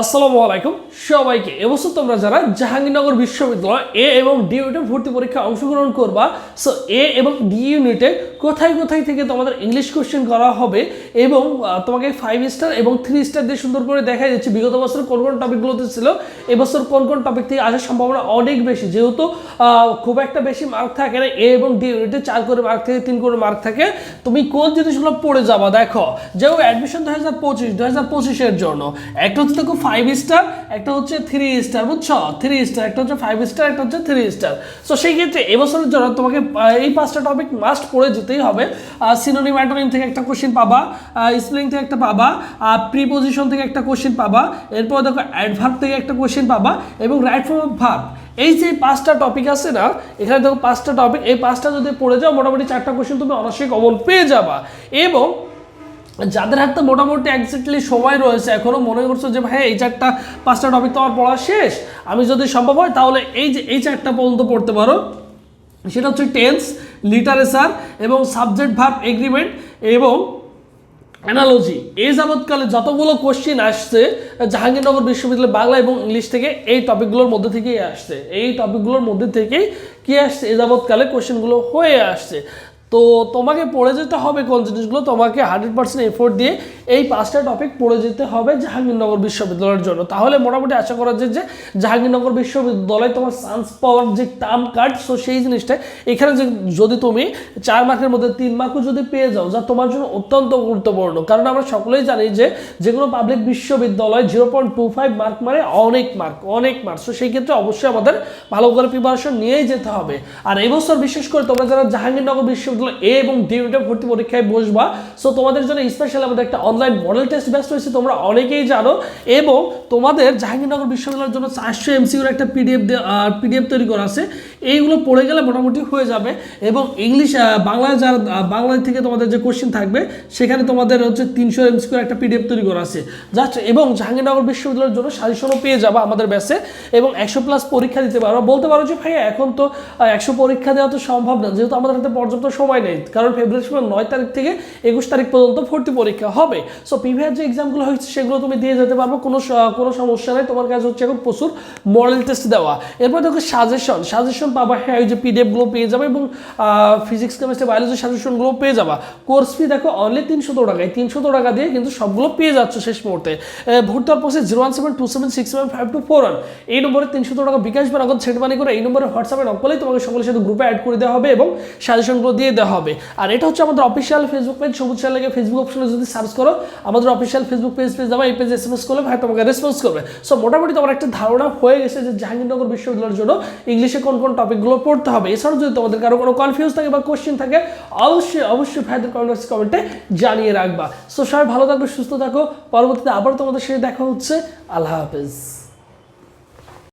আসসালামু আলাইকুম। সবাইকে এবছর তোমরা যারা জাহাঙ্গীরনগর বিশ্ববিদ্যালয় এ এবং ডি ইউনিটে ভর্তি পরীক্ষায় অংশগ্রহণ করবা সো এ এবং ডি ইউনিটে কোথায় কোথায় থেকে তোমাদের ইংলিশ কোশ্চেন করা হবে এবং তোমাকে ফাইভ স্টার এবং থ্রি স্টার দিয়ে সুন্দর করে দেখা যাচ্ছে বিগত বছর কোন কোন টপিকগুলোতে ছিল এবছর কোন কোন টপিক থেকে আসার সম্ভাবনা অনেক বেশি। যেহেতু খুব একটা বেশি মার্ক থাকে না, এ এবং ডি ইউনিটে চার করে মার্ক থেকে তিন করে মার্ক থাকে। তুমি কোন জিনিসগুলো পড়ে যাবা, দেখো যেও অ্যাডমিশন দু হাজার পঁচিশ দু হাজার পঁচিশের জন্য, একটা হচ্ছে দেখো ফাইভ স্টার একটা হচ্ছে থ্রি স্টার বুঝছ? থ্রি স্টার একটা হচ্ছে ফাইভ স্টার একটা হচ্ছে থ্রি স্টার সো সেই ক্ষেত্রে এবছরের জন্য তোমাকে এই পাঁচটা টপিক মাস্ট পড়ে যেতেই হবে। সিনোনিম অ্যান্টোনিম থেকে একটা কোশ্চেন পাবা স্পেলিং থেকে একটা পাবা প্রিপোজিশন থেকে একটা কোশ্চেন পাবা, এরপর দেখো অ্যাডভার্ব থেকে একটা কোশ্চেন পাবা এবং রাইট ফর্ম অফ ভার্ব এই যে পাঁচটা টপিক আছে না, এখানে দেখো পাঁচটা টপিক এই পাঁচটা যদি পড়ে যাও, মোটামুটি চারটা কোশ্চেন তুমি অবশ্যই কমন পেয়ে যাবা। এবং যাদের হাতে মোটামুটি এক্স্যাক্টলি সময় রয়েছে এখনও মনে করছ যে, ভাই, এই চারটা, পাঁচটা টপিক তো আমার পড়া শেষ? আমি যদি সম্ভব হয়, তাহলে এই যে, এই চারটা পর্যন্ত পড়তে পারো। সেটা হচ্ছে টেন্স লিটারেচার এবং সাবজেক্ট ভার্ব এগ্রিমেন্ট এবং অ্যানালজি এই যাবৎকালে যতগুলো কোশ্চিন আসছে, জাহাঙ্গীরনগর বিশ্ববিদ্যালয় বাংলা এবং ইংলিশ থেকে এই টপিকগুলোর মধ্যে থেকেই আসছে। এই টপিকগুলোর মধ্যে থেকেই কী আসছে? এই যাবৎকালে কোশ্চেনগুলো হয়ে আসছে। তো তোমাকে পড়ে যেতে হবে কোন জিনিসগুলো তোমাকে হান্ড্রেড পার্সেন্ট এফোর্ট দিয়ে এই পাঁচটা টপিক পড়ে যেতে হবে জাহাঙ্গীরনগর বিশ্ববিদ্যালয়ের জন্য। তাহলে মোটামুটি আশা করা যায় যে জাহাঙ্গীরনগর বিশ্ববিদ্যালয়ে তোমার চান্স পাওয়ার যে টার্ম কার্ড সো সেই জিনিসটা এখানে যে যদি তুমি চার মার্কের মধ্যে তিন মার্কও যদি পেয়ে যাও, যা তোমার জন্য অত্যন্ত গুরুত্বপূর্ণ। কারণ আমরা সকলেই জানি যে যে কোনো পাবলিক বিশ্ববিদ্যালয় zero point two five mark মানে অনেক মার্ক অনেক মার্ক সো সেই ক্ষেত্রে অবশ্যই আমাদের ভালো করে প্রিপারেশন নিয়েই যেতে হবে। আর এবছর বিশেষ করে তোমরা যারা জাহাঙ্গীরনগর বিশ্ববিদ্যালয় এ এবং ডি ভর্তি পরীক্ষায় বসবা সো তোমাদের জন্য স্পেশাল আমাদের একটা অনলাইন মডেল টেস্ট ব্যস্ত হয়েছে তোমরা অনেকেই জানো। এবং তোমাদের জাহাঙ্গীরনগর বিশ্ববিদ্যালয়ের জন্য চারশো এমসিউর একটা পিডিএফ পিডিএফ তৈরি করা আছে। এইগুলো পড়ে গেলে মোটামুটি হয়ে যাবে। এবং ইংলিশ আহ, বাংলা যার বাংলা থেকে তোমাদের যে কোশ্চেন থাকবে সেখানে তোমাদের হচ্ছে তিনশো এমসিউর একটা পিডিএফ তৈরি করা আছে। জাস্ট এবং জাহাঙ্গীরনগর বিশ্ববিদ্যালয়ের জন্য সাজেশনও পেয়ে যাবে আমাদের ব্যাচে এবং একশো প্লাস পরীক্ষা দিতে পারো। বলতে পারো যে ভাই এখন তো একশো পরীক্ষা দেওয়া তো সম্ভব না। যেহেতু আমাদের হাতে পর্যাপ্ত সময় নেই। কারণ ফেব্রুয়ারি সময় নয় তারিখ থেকে একুশ তারিখ পর্যন্ত ভর্তি পরীক্ষা হবে। সো প্রিভিয়াস যে এক্সামগুলো হয়েছে, সেগুলো তুমি দিয়ে যেতে পারবে, কোনো কোনো সমস্যা নেই। তোমার কাছে হচ্ছে এখন প্রচুর মডেল টেস্ট দেওয়া। এরপর দেখো সাজেশন সাজেশন পাবা হ্যাঁ ওই যে পিডিএফগুলো পেয়ে যাবে এবং ফিজিক্স কেমিস্ট্রি বায়োলজি সাজেশনগুলো পেয়ে যাবা। কোর্স ফি দেখো অনলি তিনশো টাকায়। তিনশো টাকা দিয়ে কিন্তু সবগুলো পেয়ে যাচ্ছ শেষ মুহূর্তে। ভর্তি হওয়ার process zero one seven two seven six seven five two four one এই নম্বরে তিনশো টাকা বিকাশ বা নগদ সেট মানি করে এই নম্বরে হোয়াটসঅ্যাপে নক করলেই তোমাকে সকলের সাথে গ্রুপে অ্যাড করে দেওয়া হবে এবং সাজেশনগুলো দিয়ে দেওয়া হবে। আর এটা হচ্ছে আমাদের অফিসিয়াল ফেসবুক পেজ সবুজ লেগে ফেসবুক অপশনে যদি সার্চ করো আমাদের অফিসিয়াল ফেসবুক পেজ পেজ যাবে, এই পেজে এস এম এস করলে ভাই তোমাকে রেসপন্স করবে। সো মোটামুটি তোমার একটা ধারণা হয়ে গেছে যে জাহাঙ্গীরনগর বিশ্ববিদ্যালয়ের জন্য ইংলিশে কোন কোন টপিকগুলো পড়তে হবে। এছাড়াও যদি তোমাদের কারও কোনো কনফিউজ থাকে বা কোশ্চেন থাকে, অবশ্যই অবশ্যই ভাইদের কমেন্টস কমেন্টে জানিয়ে রাখবা। সো সবাই ভালো থাকবে, সুস্থ থাকো। পরবর্তীতে আবার তোমাদের সাথে দেখা হচ্ছে। আল্লাহ হাফেজ।